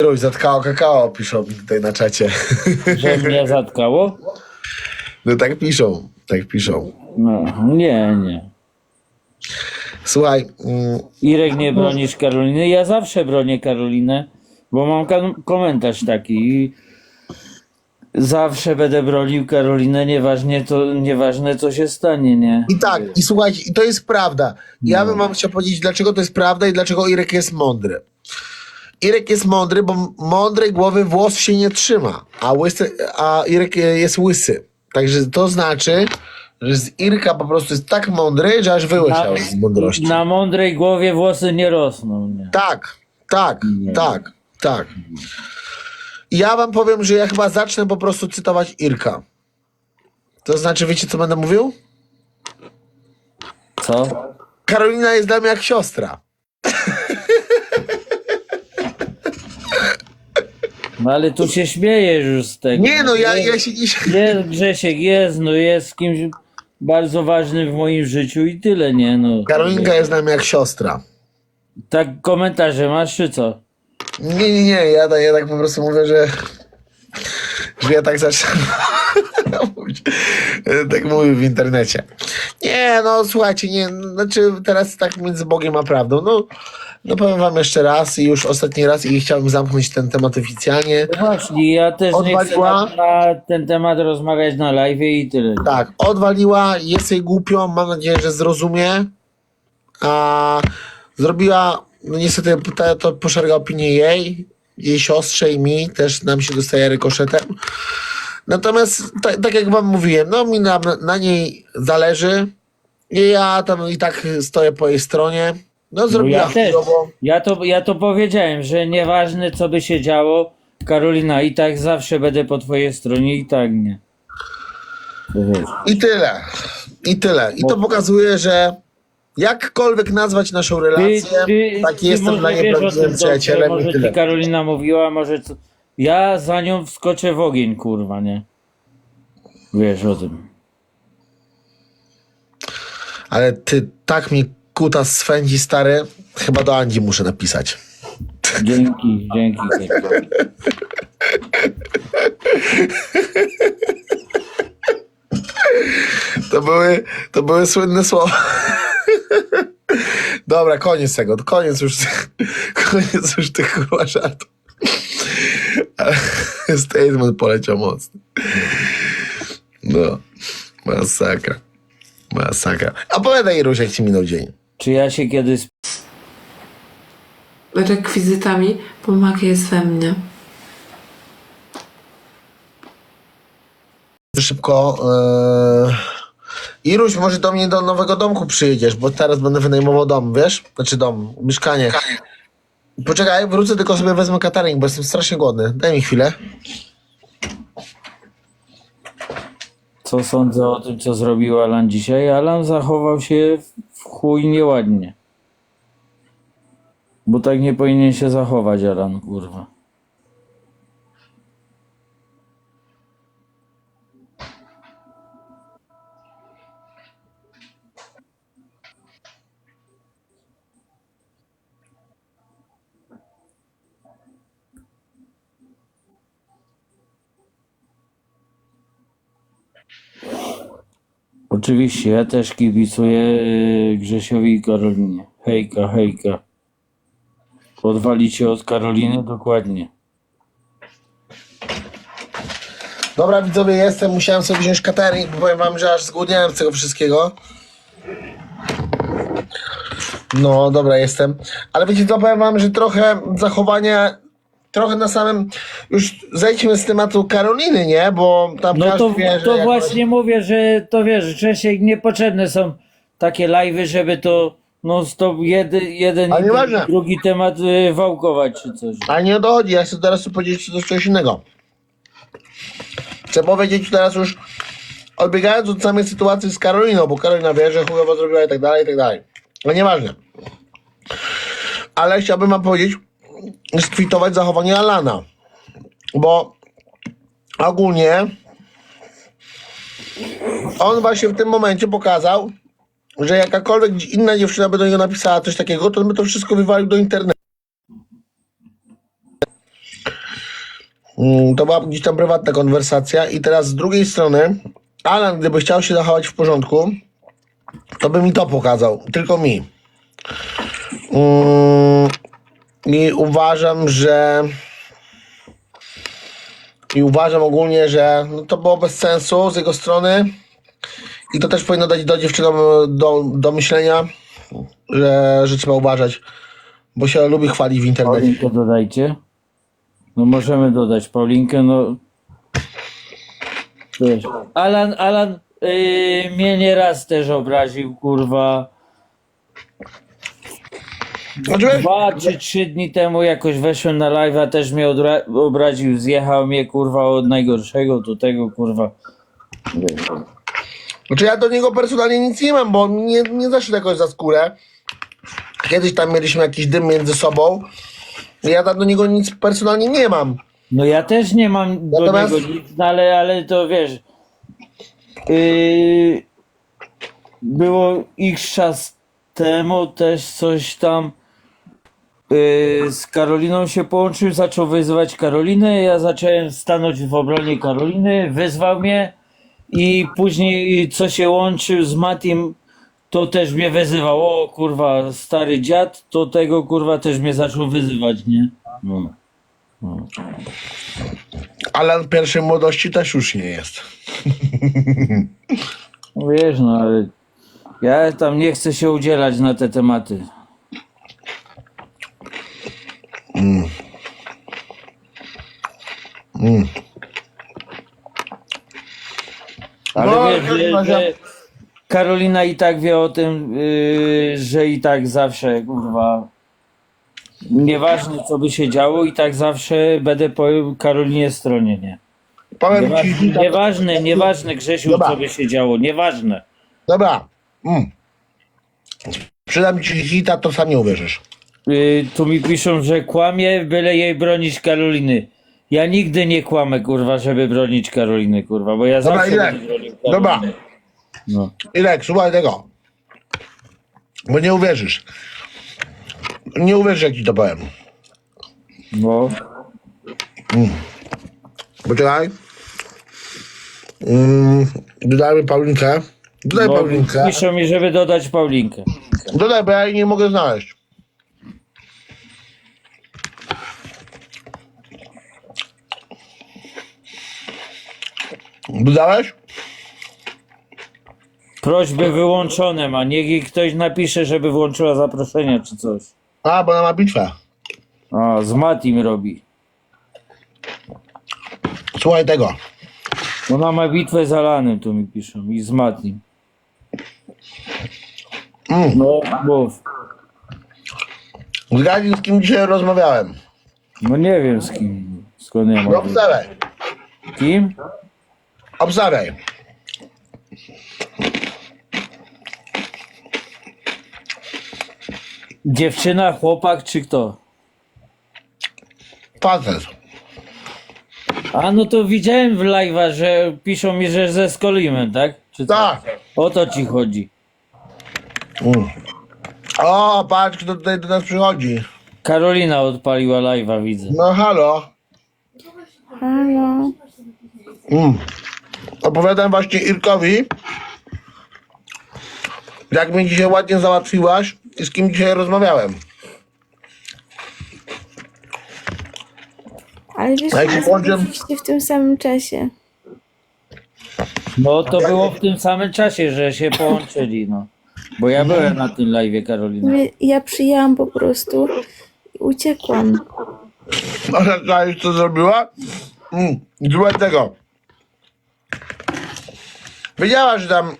Iruś, zatkało kakao, piszą mi tutaj na czacie. Że mnie zatkało? No tak piszą, tak piszą. No, nie, nie. Słuchaj, mm, Irek, nie bronisz Karoliny? Ja zawsze bronię Karolinę, bo mam komentarz taki i zawsze będę bronił Karolinę, nieważnie, to, nieważne co się stanie, nie? i tak, i słuchajcie, i to jest prawda. Ja bym wam chciał powiedzieć, dlaczego to jest prawda i dlaczego Irek jest mądry. Irek jest mądry, bo mądrej głowy włos się nie trzyma, a, łysy, a Irek jest łysy. Także to znaczy, że z Irka po prostu jest tak mądry, że aż wyłysiał z mądrości. Na mądrej głowie włosy nie rosną, nie? Tak, tak, Nie. tak, tak. Ja wam powiem, że ja chyba zacznę po prostu cytować Irka. To znaczy, wiecie co będę mówił? Co? Karolina jest dla mnie jak siostra. No ale tu się śmiejesz już z tego. Nie no, ja, ja się nie... Jest Grzesiek, jest, no jest kimś bardzo ważnym w moim życiu i tyle, nie no. Karolinka jest mnie jak siostra. Tak komentarze masz, czy co? Nie, nie, nie, ja, ja tak po prostu mówię, że... Że ja tak zaczynam mówić. Tak mówię w internecie. Nie, no słuchajcie, nie, znaczy teraz tak między Bogiem a prawdą. No, no powiem wam jeszcze raz i już ostatni raz i chciałbym zamknąć ten temat oficjalnie. No właśnie, ja też nie chcę Odwaliła? na, na ten temat rozmawiać na live i tyle. Tak, odwaliła, jest jej głupio, mam nadzieję, że zrozumie. A zrobiła, no niestety to, to poszerga opinię jej, jej siostrze i mi, też nam się dostaje rykoszetem. Natomiast ta, tak jak wam mówiłem, no mi na, na niej zależy. I ja tam i tak stoję po jej stronie. No No zrobiła ja też. chujowo. Ja to, ja to powiedziałem, że nieważne co by się działo, Karolina, i tak zawsze będę po twojej stronie i tak nie. I tyle. I tyle. I to pokazuje, że jakkolwiek nazwać naszą relację, tak jestem dla niej wiesz o tym prawdziwym dobrze, przyjacielem i Może tyle. ci Karolina mówiła, może co... Ja za nią wskoczę w ogień, kurwa, nie? Wiesz o tym. Ale ty tak mi kuta swędzi, stary. Chyba do Andzi muszę napisać. Dzięki, dzięki. To były, to były słynne słowa. Dobra, koniec tego. Koniec już, koniec już tych kurwa żartów. Statement poleciał mocno. No, masakra. Masakra. Opowiadaj, Ruś, jak ci minął dzień. Czy ja się kiedyś rekwizytami pomaga jest we mnie. Szybko. Yy... Iruś, może do mnie do nowego domku przyjedziesz, bo teraz będę wynajmował dom, wiesz? Znaczy dom, mieszkanie. Poczekaj, wrócę, tylko sobie wezmę catering, bo jestem strasznie głodny. Daj mi chwilę. Co sądzę o tym, co zrobił Alan dzisiaj? Alan zachował się w chuj nieładnie. Bo tak nie powinien się zachować, Alan, kurwa. Oczywiście, ja też kibicuję yy, Grzesiowi i Karolinie. Hejka, hejka. Odwalicie od Karoliny? Dokładnie. Dobra, widzowie, jestem. Musiałem sobie wziąć catering, bo powiem wam, że aż zgłodniałem z tego wszystkiego. No, dobra, jestem. Ale wiecie co, powiem wam, że trochę zachowanie, trochę na samym... Już zejdźmy z tematu Karoliny, nie? Bo tam No każdy to, wie, że to jakoś- właśnie mówię, że to wiesz, Grzesiek, niepotrzebne są takie live'y, żeby to no stop jeden, jeden Ale i nieważne. drugi temat y, wałkować czy coś. Ale nie o to chodzi, ja chcę teraz tu powiedzieć coś, coś innego. Chcę powiedzieć teraz już, odbiegając od samej sytuacji z Karoliną, bo Karolina wie, że chujowo zrobiła i tak dalej, i tak dalej. Ale nieważne. Ale chciałbym wam powiedzieć, skwitować zachowanie Alana. Bo ogólnie on właśnie w tym momencie pokazał, że jakakolwiek inna dziewczyna by do niego napisała coś takiego, to by to wszystko wywalił do internetu. Mm, To była gdzieś tam prywatna konwersacja i teraz z drugiej strony Alan, gdyby chciał się zachować w porządku, to by mi to pokazał, tylko mi. Mm, I uważam, że i uważam ogólnie, że no to było bez sensu z jego strony i to też powinno dać do dziewczynom do, do myślenia, że, że trzeba uważać, bo się lubi chwalić w internecie. Paulinkę dodajcie. No możemy dodać Paulinkę, no. Wiesz. Alan, Alan yy, mnie nieraz też obraził, kurwa. Znaczy, Dwa czy trzy dni temu jakoś weszłem na live'a, też mnie odra- obraził, zjechał mnie, kurwa, od najgorszego do tego, kurwa. Znaczy ja do niego personalnie nic nie mam, bo on nie, nie zaszedł jakoś za skórę. Kiedyś tam mieliśmy jakiś dym między sobą. Ja tam do niego nic personalnie nie mam. No ja też nie mam do Natomiast- niego nic, no ale, ale to wiesz. Yy, było x czas temu też coś tam. Yy, z Karoliną się połączył, zaczął wyzywać Karolinę. Ja zacząłem stanąć w obronie Karoliny, wyzwał mnie i później co się łączył z Matim, to też mnie wyzywał. O kurwa, stary dziad, to tego kurwa też mnie zaczął wyzywać, nie? No. Alan pierwszej młodości też już nie jest. No Wiesz, no ale ja tam nie chcę się udzielać na te tematy. Ale No, wiesz, każdym że, razie- że Karolina i tak wie o tym, yy, że i tak zawsze, kurwa, nieważne co by się działo, i tak zawsze będę po Karolinie stronie, nie? Powiem ci, Nieważne, nieważne, nieważne Grzesiu, Dobra. co by się działo, nieważne. dobra. Mm. Przydam ci hita, to sam nie uwierzysz. Y, tu mi piszą, że kłamie, byle jej bronić Karoliny. Ja nigdy nie kłamę, kurwa, żeby bronić Karoliny, kurwa, bo ja Dobra, zawsze ile? będę bronił Karoliny. Dobra. No. Słuchaj tego. Bo nie uwierzysz. Nie uwierzysz, jak ci to powiem. no. Poczekaj. Mm, dodajmy Paulinkę. Dodaj no Paulinkę. piszą mi, żeby dodać Paulinkę. Dodaj, bo ja jej nie mogę znaleźć. Dodałeś? Prośby wyłączone ma, niech jej ktoś napisze, żeby włączyła zaproszenia czy coś. A, bo ona ma bitwę. A, z Matim robi. Słuchaj tego. Ona ma bitwę z Alanem, tu mi piszą, i z Matim. Mm. No, mów. Zgadnij, z kim dzisiaj rozmawiałem. No nie wiem z kim, skąd ja No, mam. obstawiaj. Kim? Obstawiaj. Dziewczyna, chłopak czy kto? Facet. A no to widziałem w live'a, że piszą mi, że ze Skolimem, tak? Czy co? Tak. O to ci chodzi. Mm. O, patrz, kto tutaj do nas przychodzi. Karolina odpaliła live'a, widzę. No, halo. Halo. Mm. Opowiadam właśnie Irkowi, jak mnie dzisiaj ładnie załatwiłaś i z kim dzisiaj rozmawiałem. Ale wiesz, A jak się że w tym samym czasie. No to było w tym samym czasie, że się połączyli, no. Bo ja byłem na tym live'ie, Karolina. My- Ja przyjęłam po prostu i uciekłam. A czaisz, co zrobiła? Mm. Zrobiła tego. Wiedziała, że tam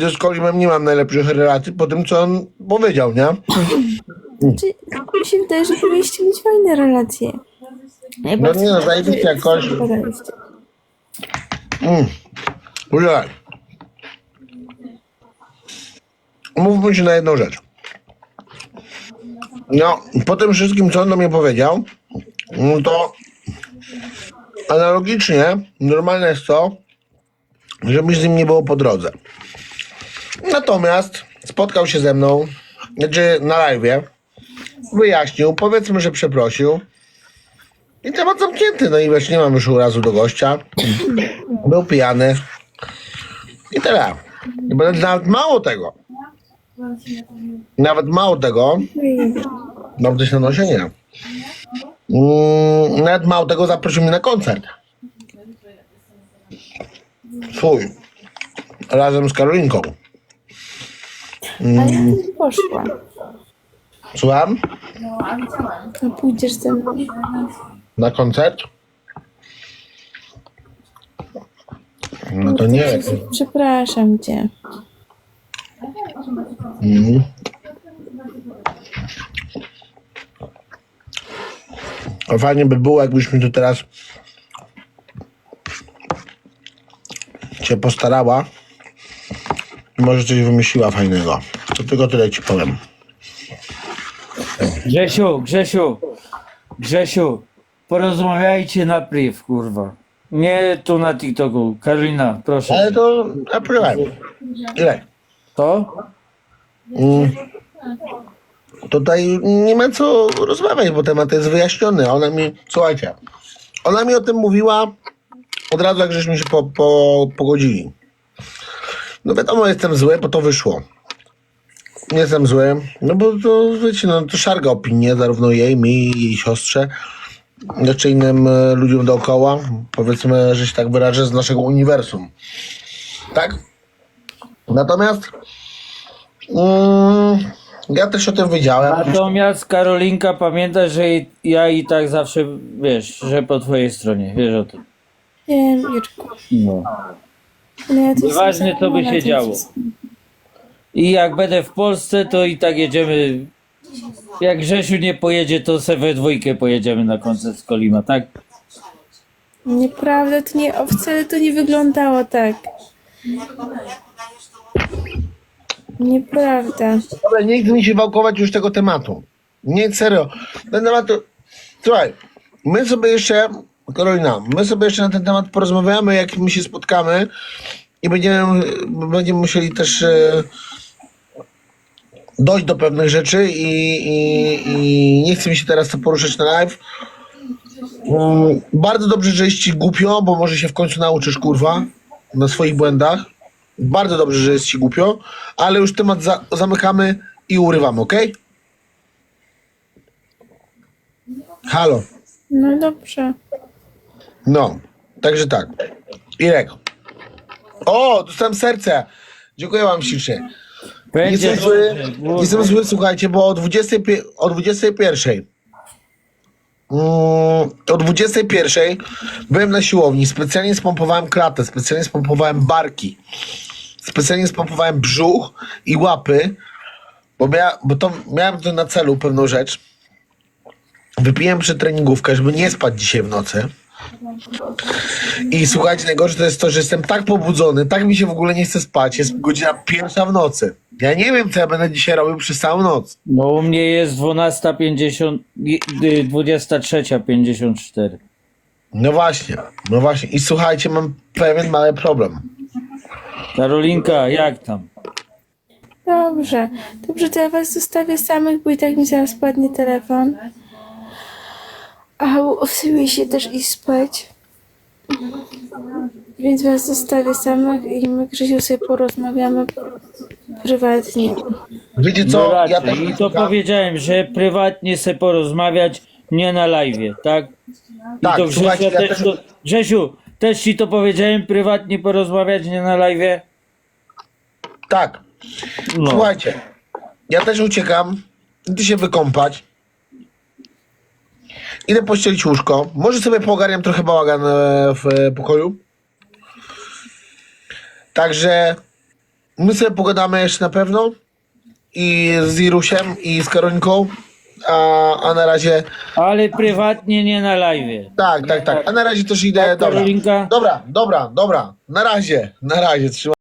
ze Skolimem nie mam najlepszych relacji po tym, co on powiedział, nie? Znaczy, mi się wydaje, że powinniście mieć fajne relacje. Ja No bardzo nie, no, dobrze zajebiście jakoś. pogadaliście. Mm. Mówmy się na jedną rzecz. No, po tym wszystkim, co on do mnie powiedział, no to analogicznie normalne jest to, żeby z nim nie było po drodze. Natomiast spotkał się ze mną, znaczy na live, wyjaśnił, powiedzmy, że przeprosił. I temat zamknięty. No i właśnie nie mam już urazu do gościa. Był pijany. I tyle. I nawet mało tego. Nawet mało tego. Mam coś na nosie? Nie. Mm, nawet mało tego zaprosił mnie na koncert. Swój. Razem z Karolinką. Ale ja nie poszła. Słucham? No pójdziesz ze mną. Na koncert? No to nie. Przepraszam cię. Mhm. A fajnie by było, jakbyśmy tu teraz się postarała i może coś wymyśliła fajnego. To tylko tyle ci powiem. Grzesiu, Grzesiu, Grzesiu, porozmawiajcie na priv, kurwa. Nie tu na TikToku. Karolina, proszę. Ale to na prywatnie. Ile? To? Mm. Tutaj nie ma co rozmawiać, bo temat jest wyjaśniony. Ona mi, słuchajcie, ona mi o tym mówiła od razu, jak żeśmy się po, po, pogodzili. No wiadomo, jestem zły, bo to wyszło. Nie jestem zły, no bo to, wiecie, no to szarga opinię, zarówno jej, mi, jej siostrze, jeszcze innym e, ludziom dookoła, powiedzmy, że się tak wyrażę, z naszego uniwersum. Tak? Natomiast Mm, ja też o tym wiedziałem. Natomiast Karolinka, pamiętaj, że ja i tak zawsze, wiesz, że po twojej stronie, wiesz o tym. Wiem, Jurku. No. Ale ja tu Nieważne, co by się działo. I jak będę w Polsce, to i tak jedziemy. Jak Grzesiu nie pojedzie, to se we dwójkę pojedziemy na koncert z Kolima, tak? Nieprawda, to nie, o, wcale to nie wyglądało tak. Nieprawda. Dobra, nie chcę mi się wałkować już tego tematu. Nie, serio. Ten temat to... Słuchaj, my sobie jeszcze, Karolina, my sobie jeszcze na ten temat porozmawiamy, jak my się spotkamy i będziemy, będziemy musieli też e, dojść do pewnych rzeczy i, i, i nie chcę mi się teraz to poruszać na live. Mm, bardzo dobrze, że jest ci głupio, bo może się w końcu nauczysz, kurwa, na swoich błędach. Bardzo dobrze, że jest ci głupio, ale już temat za, zamykamy i urywamy, ok? Halo. No dobrze. No, także tak. Irek. O, dostałem serce. Dziękuję wam ślicznie. Będzie Jestem zły, jestem zły, słuchajcie, bo o 20, o 21 mm, o 21 byłem na siłowni, specjalnie spompowałem klatę, specjalnie spompowałem barki, specjalnie spompowałem brzuch i łapy, bo, mia, bo to miałem to na celu pewną rzecz. Wypiłem przetreningówkę, żeby nie spać dzisiaj w nocy. I słuchajcie, najgorsze to jest to, że jestem tak pobudzony, tak mi się w ogóle nie chce spać. Jest godzina pierwsza w nocy. Ja nie wiem, co ja będę dzisiaj robił przez całą noc. No u mnie jest 12.50, i- y, 23.54. No właśnie, no właśnie. I słuchajcie, mam pewien mały problem. Karolinka, jak tam? Dobrze. Dobrze, to ja was zostawię samych, bo i tak mi zaraz padnie telefon. A usiłuję się też iść spać. Więc was zostawię samych i my Grzesiu sobie porozmawiamy prywatnie. Wiecie co? No raczej. ja też I to powiedziałem, że prywatnie se porozmawiać, nie na live, tak? I Tak, to słuchajcie, Grzesiu, ja też też- to, Grzesiu, też ci to powiedziałem, prywatnie porozmawiać, nie na live? Tak, No. słuchajcie. Ja też uciekam. Idę się wykąpać. Idę pościelić łóżko. Może sobie poogarniam trochę bałagan e, w e, pokoju. Także my sobie pogadamy jeszcze na pewno. I z Irusiem, i z Karolinką. A, a na razie. Ale prywatnie, nie na live. Tak, tak, tak. A na razie też idę. Tak, Dobra. Karolinka? Dobra, dobra, dobra. Na razie. Na razie. Trzymaj.